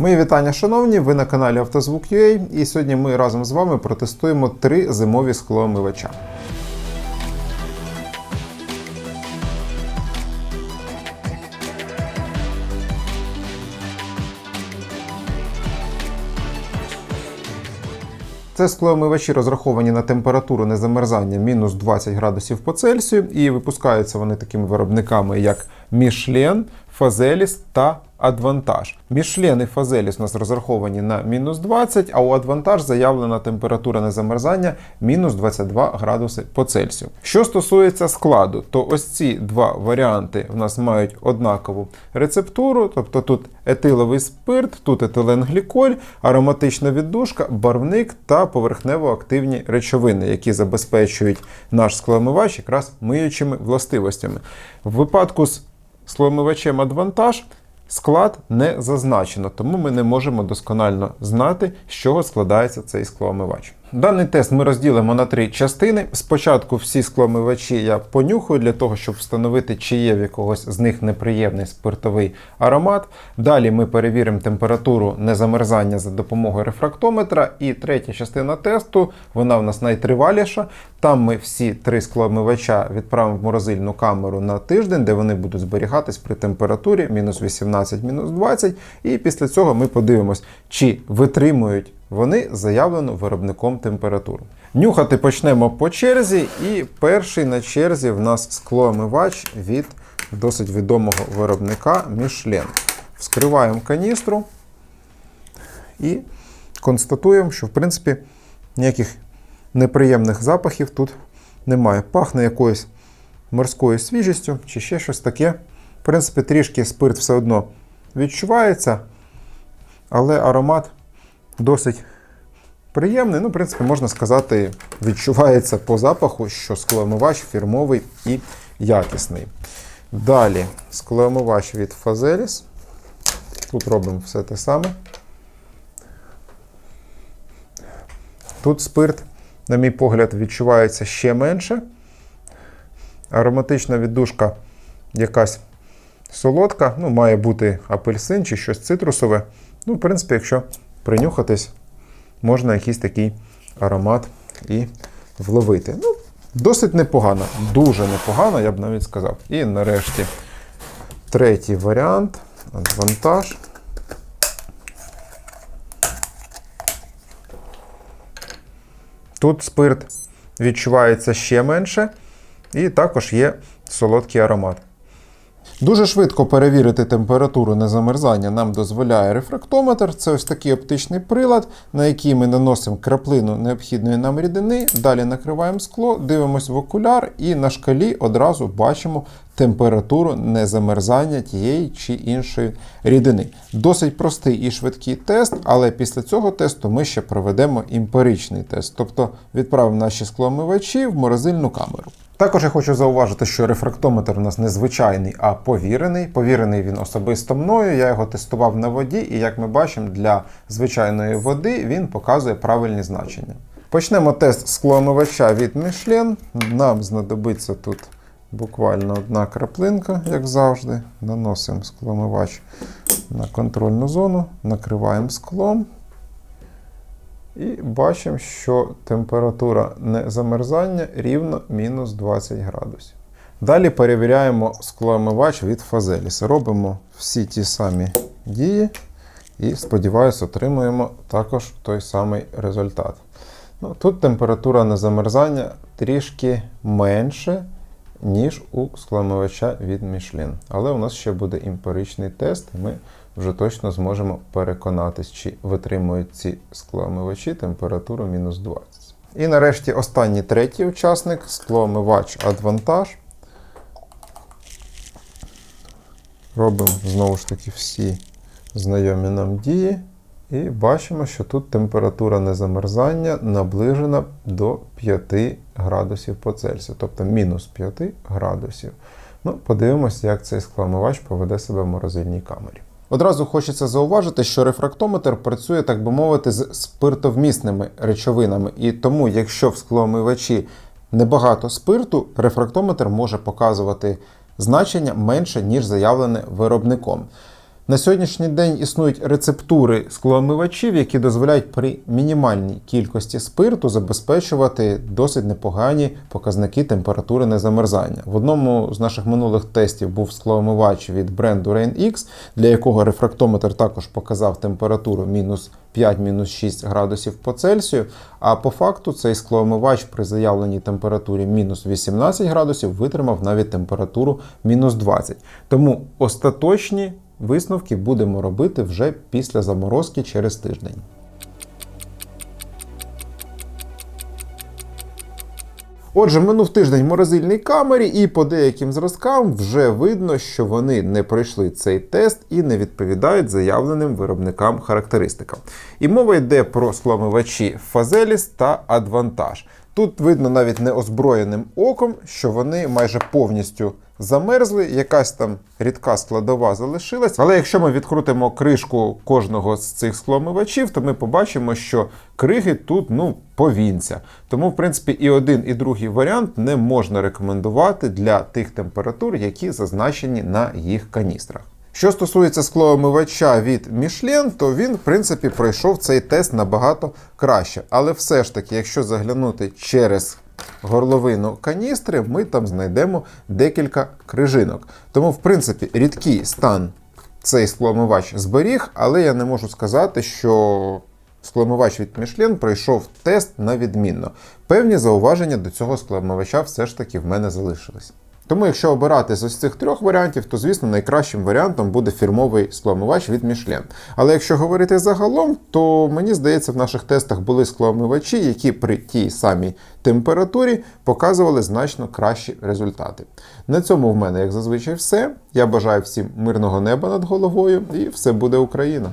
Мої вітання, шановні! Ви на каналі Автозвук.ua і сьогодні ми разом з вами протестуємо три зимові склоомивача. Це склоомивачі розраховані на температуру незамерзання мінус 20 градусів по Цельсію, і випускаються вони такими виробниками, як Michelin, Fazelis та Advantage. Michelin і Fazelis у нас розраховані на мінус 20, а у Advantage заявлена температура незамерзання мінус 22 градуси по Цельсію. Що стосується складу, то ось ці два варіанти в нас мають однакову рецептуру, тобто тут етиловий спирт, тут етиленгліколь, ароматична віддушка, барвник та поверхнево-активні речовини, які забезпечують наш скломивач якраз миючими властивостями. В випадку з скломивачем Advantage склад не зазначено, тому ми не можемо досконально знати, з чого складається цей склоомивач. Даний тест ми розділимо на три частини. Спочатку всі склоомивачі я понюхаю для того, щоб встановити, чи є в якогось з них неприємний спиртовий аромат. Далі ми перевіримо температуру незамерзання за допомогою рефрактометра. І третя частина тесту, вона в нас найтриваліша. Там ми всі три склоомивача відправимо в морозильну камеру на тиждень, де вони будуть зберігатись при температурі мінус 18, мінус 20. І після цього ми подивимось, чи витримують вони заявлену виробником температуру. Нюхати почнемо по черзі, і перший на черзі в нас склоомивач від досить відомого виробника Michelin. Вскриваємо каністру і констатуємо, що в принципі ніяких неприємних запахів тут немає. Пахне якоюсь морською свіжістю чи ще щось таке. В принципі, трішки спирт все одно відчувається, але аромат досить приємний. Ну, в принципі, можна сказати, відчувається по запаху, що склоомивач фірмовий і якісний. Далі склоомивач від Fazelis. Тут робимо все те саме. Тут спирт, на мій погляд, відчувається ще менше. Ароматична віддушка якась солодка, ну, має бути апельсин чи щось цитрусове. Ну, в принципі, якщо принюхатись, можна якийсь такий аромат і вловити. Ну, Досить непогано, дуже непогано, я б навіть сказав. І нарешті третій варіант вантаж. Тут спирт відчувається ще менше, і також є солодкий аромат. Дуже швидко перевірити температуру незамерзання нам дозволяє рефрактометр. Це ось такий оптичний прилад, на який ми наносимо краплину необхідної нам рідини. Далі накриваємо скло, дивимося в окуляр і на шкалі одразу бачимо температуру незамерзання тієї чи іншої рідини. Досить простий і швидкий тест, але після цього тесту ми ще проведемо імперичний тест, тобто відправимо наші скломивачі в морозильну камеру. Також я хочу зауважити, що рефрактометр у нас не звичайний, а повірений. Повірений він особисто мною. Я його тестував на воді, і як ми бачимо, для звичайної води він показує правильні значення. Почнемо тест склоомивача від Michelin. Нам знадобиться тут буквально одна краплинка, як завжди. Наносимо склоомивач на контрольну зону, накриваємо склом. І бачимо, що температура незамерзання рівно мінус 20 градусів. Далі перевіряємо склоомивач від Fazelis. Робимо всі ті самі дії і, сподіваюся, отримуємо також той самий результат. Ну, Тут температура незамерзання трішки менше, ніж у склоомивача від Michelin. Але у нас ще буде імперичний тест. і Ми вже точно зможемо переконатись, чи витримують ці склоомивачі температуру мінус 20. І нарешті останній третій учасник склоомивач Advantage. Робимо знову ж таки всі знайомі нам дії. І бачимо, що тут температура незамерзання наближена до 5 градусів по Цельсію, тобто мінус 5 градусів. Ну, Подивимося, як цей склоомивач поведе себе в морозильній камері. Одразу хочеться зауважити, що рефрактометр працює, так би мовити, з спиртовмісними речовинами, і тому, якщо в склоомивачі небагато спирту, рефрактометр може показувати значення менше, ніж заявлене виробником. На сьогоднішній день існують рецептури склоомивачів, які дозволяють при мінімальній кількості спирту забезпечувати досить непогані показники температури незамерзання. В одному з наших минулих тестів був склоомивач від бренду Rain для якого рефрактометр також показав температуру мінус 5-6 градусів по Цельсію. А по факту цей склоомивач при заявленій температурі мінус 18 градусів витримав навіть температуру мінус 20. Тому остаточні висновки будемо робити вже після заморозки через тиждень. Отже, минув тиждень в морозильній камері, і по деяким зразкам вже видно, що вони не пройшли цей тест і не відповідають заявленим виробникам характеристикам. І мова йде про скломивачі Fazelis та Advantage. Тут видно навіть неозброєним оком, що вони майже повністю замерзли, якась там рідка складова залишилась. Але якщо ми відкрутимо кришку кожного з цих скломивачів, то ми побачимо, що криги тут ну повінця. Тому, в принципі, і один, і другий варіант не можна рекомендувати для тих температур, які зазначені на їх каністрах. Що стосується склоомивача від Michelin, то він, в принципі, пройшов цей тест набагато краще. Але все ж таки, якщо заглянути через горловину каністри, ми там знайдемо декілька крижинок. Тому, в принципі, рідкий стан цей скломивач зберіг, але я не можу сказати, що Скломивач від Мішлен пройшов тест на відмінно. Певні зауваження до цього скломивача все ж таки в мене залишились. Тому, якщо обирати з ось цих трьох варіантів, то звісно найкращим варіантом буде фірмовий склоомивач від Michelin. Але якщо говорити загалом, то мені здається, в наших тестах були склоомивачі, які при тій самій температурі показували значно кращі результати. На цьому в мене, як зазвичай, все. Я бажаю всім мирного неба над головою, і все буде Україна!